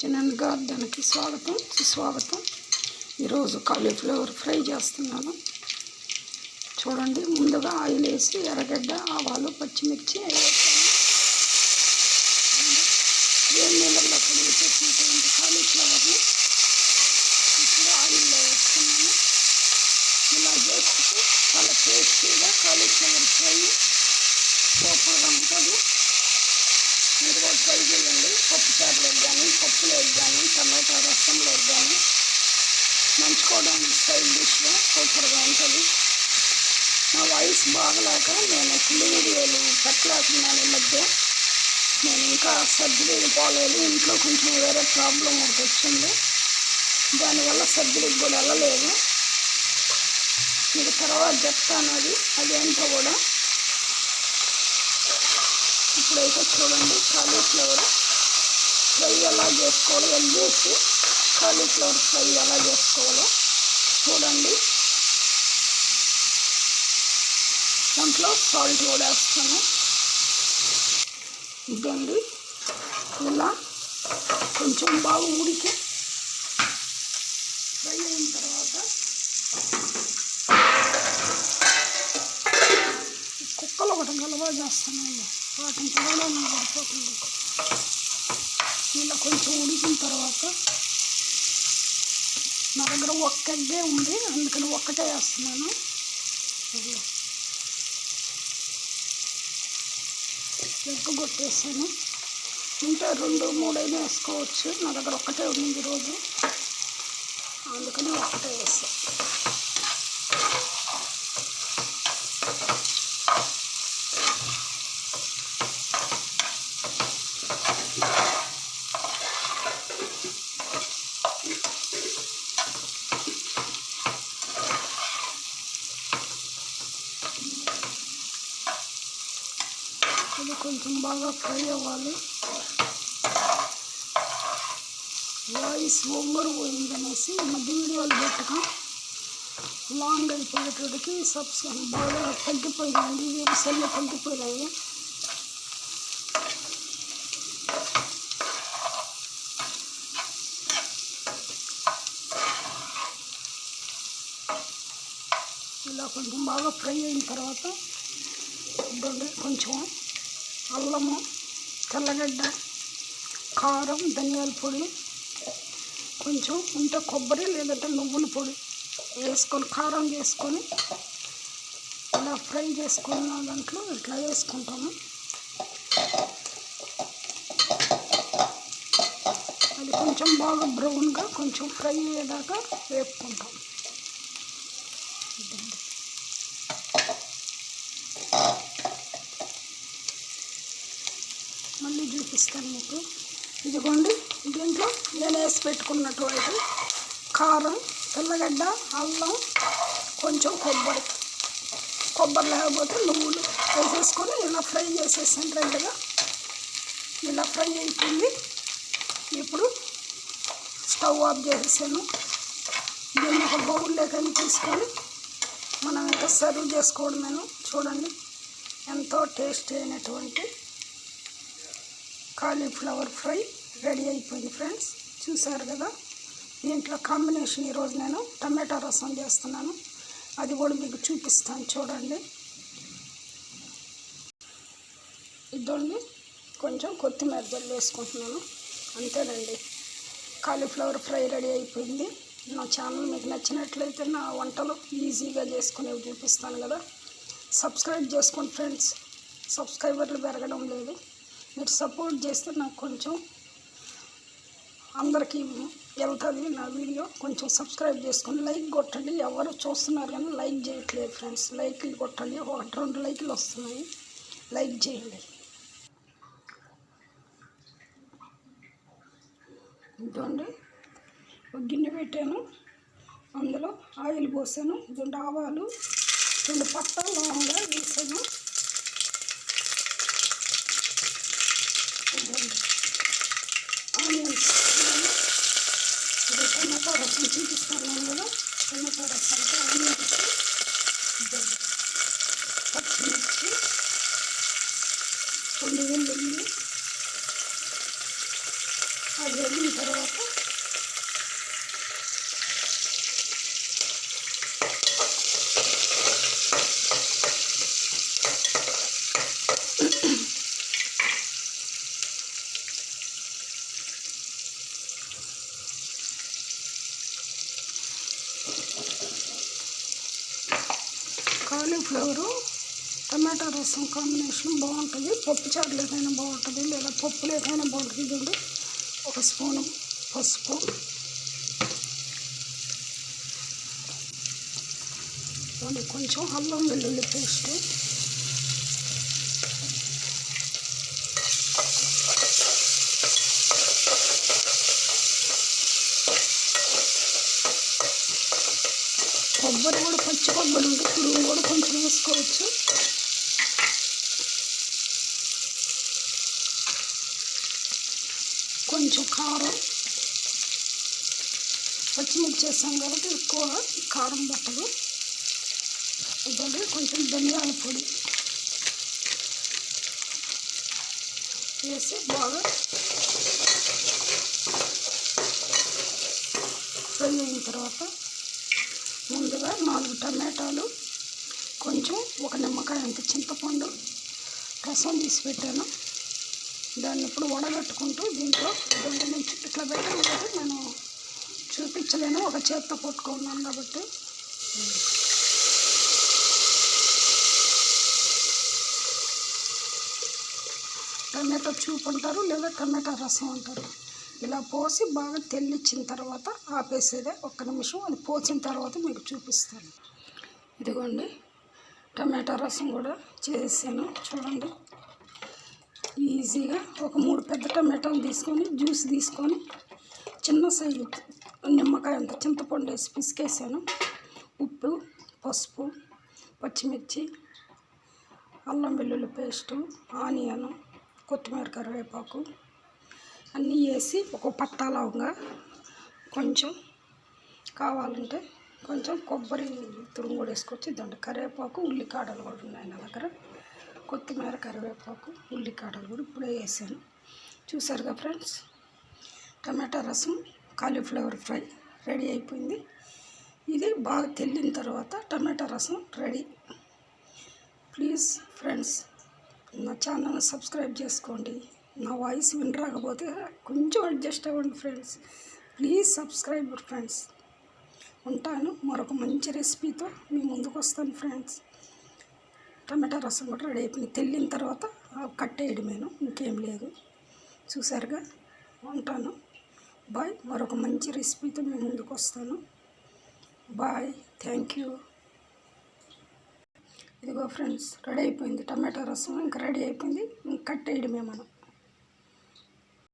చిన్న గార్డెన్కి స్వాగతం సుస్వాగతం. ఈరోజు కాలీఫ్లవర్ ఫ్రై చేస్తున్నాను. చూడండి ముందుగా ఆయిల్ వేసి ఎర్రగడ్డ ఆవాలు పచ్చిమిర్చి వేస్తాను వేడి నీళ్ళల్లో కడిగి పెట్టినటువంటి కాలీఫ్లవర్ని ఇప్పుడు ఆయిల్లో వేస్తున్నాను. ఇలా చేస్తే చాలా టేస్టీగా కాలీఫ్లవర్ ఫ్రై సూపర్గా ఉంటుంది. మీరు కూడా ట్రై చేయండి. పప్పు చారులోకి కానీ పప్పులోకి కానీ టమాటా రసంలోకి కానీ నంచుకోవడానికి స్టైల్ డిష్గా సూపర్గా ఉంటుంది. నా వాయిస్ బాగలేక నేను ఫుల్ వీడియోలు పెట్టలేకున్నాను ఈ మధ్య. నేను ఇంకా సర్జరీకి పోలేదు ఇంట్లో కొంచెం వేరే ప్రాబ్లం ఒకటి వచ్చింది. దానివల్ల సర్జరీకి కూడా వెళ్ళలేదు. మీకు తర్వాత చెప్తాను అది అదేంటో కూడా. ఇప్పుడైతే చూడండి కాలీఫ్లవర్ ఫ్రై ఎలా చేసుకోవాలో ఎగ్ వేసి కాలీఫ్లవర్ ఫ్రై ఎలా చేసుకోవాలో చూడండి. దాంట్లో సాల్ట్ కూడా వేస్తాను. ఇదండి ఇలా కొంచెం బాగా ఉడికి ఫ్రై అయిన తర్వాత కుక్కలు ఒకటి గలవా చేస్తున్నాయి వాటిని కూడా పడిపోతుంది ఇలా కొంచెం ఉడికిన తర్వాత నా దగ్గర ఒక్క ఎగ్గే ఉంది అందుకని ఒక్కటే వేస్తున్నాను. ఇదిగో. కొట్టేసాను. ఇంకా రెండు మూడైనా వేసుకోవచ్చు. నా దగ్గర ఒక్కటే ఉంది ఈరోజు. అందుకని ఒక్కటే వేస్తాను ఇది కొంచెం బాగా ఫ్రై అవ్వాలి వాయిస్ ఒంగరు పోయిందనేసి ఈ మధ్య వీడియోలు పెట్టక లాంగ్ అయిపోయేటోడికి సబ్స్క్రైబ్ బాగా తగ్గిపోయిందండి వ్యూస్ అన్నీ తగ్గిపోయినాయి ఇలా కొంచెం బాగా ఫ్రై అయిన తర్వాత ఇదిగోండి కొంచెం అల్లము తెల్లగడ్డ కారం ధనియాల పొడి కొంచెం ఉంటే కొబ్బరి లేదంటే నువ్వుల పొడి వేసుకొని కారం వేసుకొని ఇలా ఫ్రై చేసుకున్న దాంట్లో ఇట్లా వేసుకుంటాము. అది కొంచెం బాగా బ్రౌన్గా కొంచెం ఫ్రై అయ్యేదాకా వేపుకుంటాం ఇదండి. మళ్ళీ చూపిస్తాను మీకు. ఇదిగోండి దీంట్లో నేను వేసి పెట్టుకున్నటువంటి కారం తెల్లగడ్డ అల్లం కొంచెం కొబ్బరి. కొబ్బరి లేకపోతే నువ్వులు వేసేసుకొని ఇలా ఫ్రై చేసేసాను రెండుగా. ఇలా ఫ్రై అయిపోయింది. ఇప్పుడు స్టవ్ ఆఫ్ చేసేసాను. దీన్ని ఒక బౌల్లోకి తీసుకొని మనం ఇంకా సర్వ్ చేసుకోవడమేను. చూడండి ఎంతో టేస్టీ అయినటువంటి కాలీఫ్లవర్ ఫ్రై రెడీ అయిపోయింది ఫ్రెండ్స్. చూసారు కదా? దీంట్లో కాంబినేషన్ ఈరోజు నేను టమాటా రసం చేస్తున్నాను. అది కూడా మీకు చూపిస్తాను చూడండి. ఇదండి. కొంచెం కొత్తిమీర జల్లు వేసుకుంటున్నాను. అంతేనండి. కాలీఫ్లవర్ ఫ్రై రెడీ అయిపోయింది. నా ఛానల్ మీకు నచ్చినట్లయితే నా వంటలు ఈజీగా చేసుకునేవి చూపిస్తాను కదా. సబ్స్క్రైబ్ చేసుకోండి ఫ్రెండ్స్. సబ్స్క్రైబర్లు పెరగడం లేదు. మీరు సపోర్ట్ చేస్తే నాకు కొంచెం అందరికీ వెళ్తుంది నా వీడియో కొంచెం సబ్స్క్రైబ్ చేసుకొని లైక్ కొట్టండి. ఎవరు చూస్తున్నారు కానీ లైక్ చేయట్లేదు ఫ్రెండ్స్. లైక్లు కొట్టండి. ఒకటి రెండు లైక్లు వస్తున్నాయి. లైక్ చేయండి. ఇదండి గిన్నె పెట్టాను. అందులో ఆయిల్ పోసాను. రెండు ఆవాలు రెండు పట్టాలు లవంగా 돌리면 됩니다. 아, 여기 들어가서. 가을에 불어로 రసం కాంబినేషన్ బాగుంటుంది పప్పు చారులు ఏదైనా బాగుంటుంది లేదా పప్పులు ఏదైనా బాగుంటుంది చూడండి ఒక స్పూను పసుపు మళ్ళీ కొంచెం అల్లం వెల్లుల్లి పేస్ట్ కొబ్బరి కూడా పచ్చి కొబ్బరి ఉంటే తురుము కూడా కొంచెం వేసుకోవచ్చు కొంచెం కారం పచ్చిమిర్చి వేసాం కాబట్టి ఎక్కువ కారం పట్టదు. ఇదండి కొంచెం ధనియాల పొడి వేసి బాగా ఫ్రై అయిన తర్వాత ముందుగా నాలుగు టమాటాలు కొంచెం ఒక నిమ్మకాయ అంత చింతపండు రసం తీసి పెట్టాను. దాన్ని ఇప్పుడు వడగట్టుకుంటూ దీంట్లో రెండు నుంచి ఇట్లా పెట్టడం నేను చూపించలేను. ఒక చేత్తో పట్టుకున్నాను కాబట్టి. టమాటో చూపు అంటారు లేదా టమాటా రసం అంటారు. ఇలా పోసి బాగా తెల్లిచ్చిన తర్వాత ఆపేసేదే ఒక్క నిమిషం. అది పోసిన తర్వాత మీకు చూపిస్తాను. ఇదిగోండి టమాటా రసం కూడా చేసాను చూడండి. ఈజీగా ఒక మూడు పెద్ద టమాటాలు తీసుకొని జ్యూస్ తీసుకొని చిన్న సైజు నిమ్మకాయ అంత చింతపండు వేసి పిసికేసాను. ఉప్పు పసుపు పచ్చిమిర్చి అల్లం వెల్లుల్లి పేస్టు ఆనియను కొత్తిమీర కరివేపాకు అన్నీ వేసి ఒక పట్టా లవంగా కొంచెం కావాలంటే కొంచెం కొబ్బరి తురుము కూడా వేసుకోవచ్చు. దాంట్లో కరివేపాకు ఉల్లికాడలు కూడా ఉన్నాయి నా దగ్గర. కొత్తిమీర కరివేపాకు ఉల్లికాడలు కూడా ఇప్పుడే వేసాను. చూసారుగా ఫ్రెండ్స్? టమాటా రసం కాలీఫ్లవర్ ఫ్రై రెడీ అయిపోయింది. ఇది బాగా తెల్లిన తర్వాత టమాటా రసం రెడీ. ప్లీజ్ ఫ్రెండ్స్ నా ఛానల్ని సబ్స్క్రైబ్ చేసుకోండి. నా వాయిస్ వినరాకపోతే కొంచెం అడ్జస్ట్ అవ్వండి ఫ్రెండ్స్. Please subscribe friends. ఉంటాను. మరొక మంచి రెసిపీతో మీ ముందుకు వస్తాను ఫ్రెండ్స్. టమాటా రసం కూడా రెడీ అయిపోయింది. తెల్లిన తర్వాత కట్టేయడమేను ఇంకేం లేదు. చూసారుగా? ఉంటాను. బాయ్. మరొక మంచి రెసిపీతో మేము ముందుకు వస్తాను. బాయ్. Thank you. ఇదిగో ఫ్రెండ్స్ రెడీ అయిపోయింది టమాటా రసం. ఇంకా రెడీ అయిపోయింది. ఇంక కట్టేయడమే మనం.